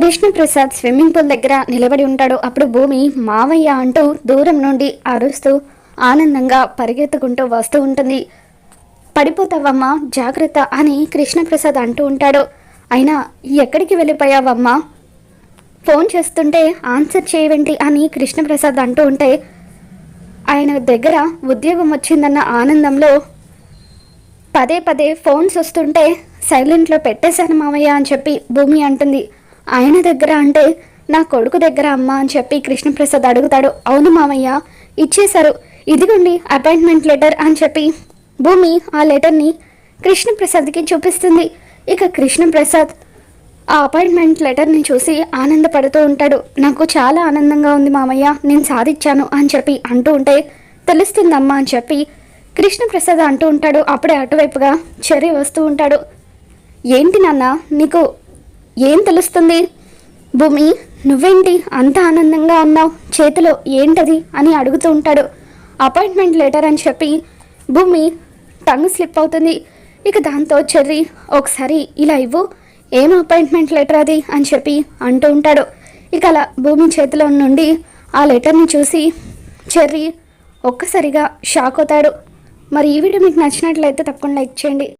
Krishnaprasad swimming pool దగ్గర నిలబడి ఉంటాడు. అప్పుడు భూమి మావయ్య అంటూ దూరం నుండి అరుస్తూ ఆనందంగా పరిగెత్తుకుంటూ వస్తూ ఉంటుంది. పడిపోతావమ్మా జాగ్రత్త అని కృష్ణప్రసాద్ అంటూ ఉంటాడు. అయినా ఎక్కడికి వెళ్ళిపోయావమ్మా? ఫోన్ చేస్తుంటే ఆన్సర్ చేయవేంటి అని కృష్ణప్రసాద్ అంటూ ఉంటే ఆయన దగ్గర ఉద్యోగం వచ్చిందన్న ఆనందంలో పదే పదే ఫోన్స్ వస్తుంటే సైలెంట్లో పెట్టేశాను మామయ్య అని చెప్పి భూమి అంటుంది. ఆయన దగ్గర అంటే నా కొడుకు దగ్గర అమ్మ అని చెప్పి కృష్ణప్రసాద్ అడుగుతాడు. అవును మామయ్య ఇచ్చేశారు. ఇదిగోండి అపాయింట్మెంట్ లెటర్ అని చెప్పి భూమి ఆ లెటర్ని కృష్ణప్రసాద్కి చూపిస్తుంది. ఇక కృష్ణప్రసాద్ ఆ అపాయింట్మెంట్ లెటర్ని చూసి ఆనందపడుతూ ఉంటాడు. నాకు చాలా ఆనందంగా ఉంది మామయ్య నేను సాధించాను అని చెప్పి అంటూ ఉంటే తెలుస్తుందమ్మా అని చెప్పి కృష్ణప్రసాద్ అంటూ ఉంటాడు. అప్పుడే అటువైపుగా చెర్రీ వస్తూ ఉంటాడు. ఏంటి నాన్న నీకు ఏం తెలుస్తుంది? భూమి నువ్వేంటి అంత ఆనందంగా ఉన్నావు? చేతిలో ఏంటది? అని అడుగుతూ ఉంటాడు. అపాయింట్మెంట్ లెటర్ అని చెప్పి భూమి టంగ్ స్లిప్ అవుతుంది. ఇక దాంతో చెర్రీ ఒకసారి ఇలా ఇవ్వు. ఏం అపాయింట్మెంట్ లెటర్ అది? అని చెప్పి అంటూ ఉంటాడు. ఇక అలా భూమి చేతిలో నుండి ఆ లెటర్ని చూసి చెర్రీ ఒక్కసారిగా షాక్ అవుతాడు. మరి ఈ వీడియో మీకు నచ్చినట్లయితే తప్పకుండా లైక్ చేయండి.